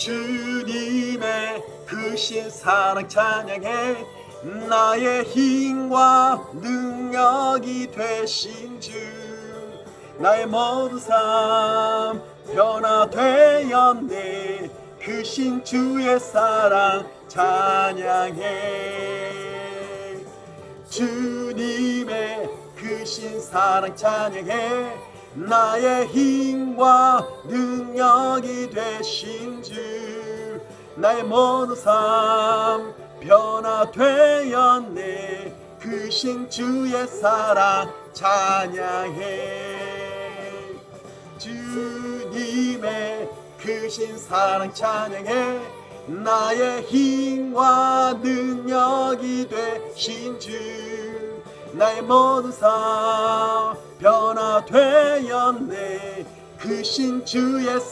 주님의 크신 사랑 찬양해 나의 힘과 능력이 되신 주 나의 모든 삶 변화되었네. 크신 주의 사랑 찬양해. 주님의 크신 사랑 찬양해. 나의 힘과 능력이 되신 주 나의 모든 삶 변화되었네. 크신 주의 사랑 찬양해. 주님의 크신 사랑 찬양해. 나의 힘과 능력이 되신 주 나의 모든 삶 변화되었네. 크신 주의 사랑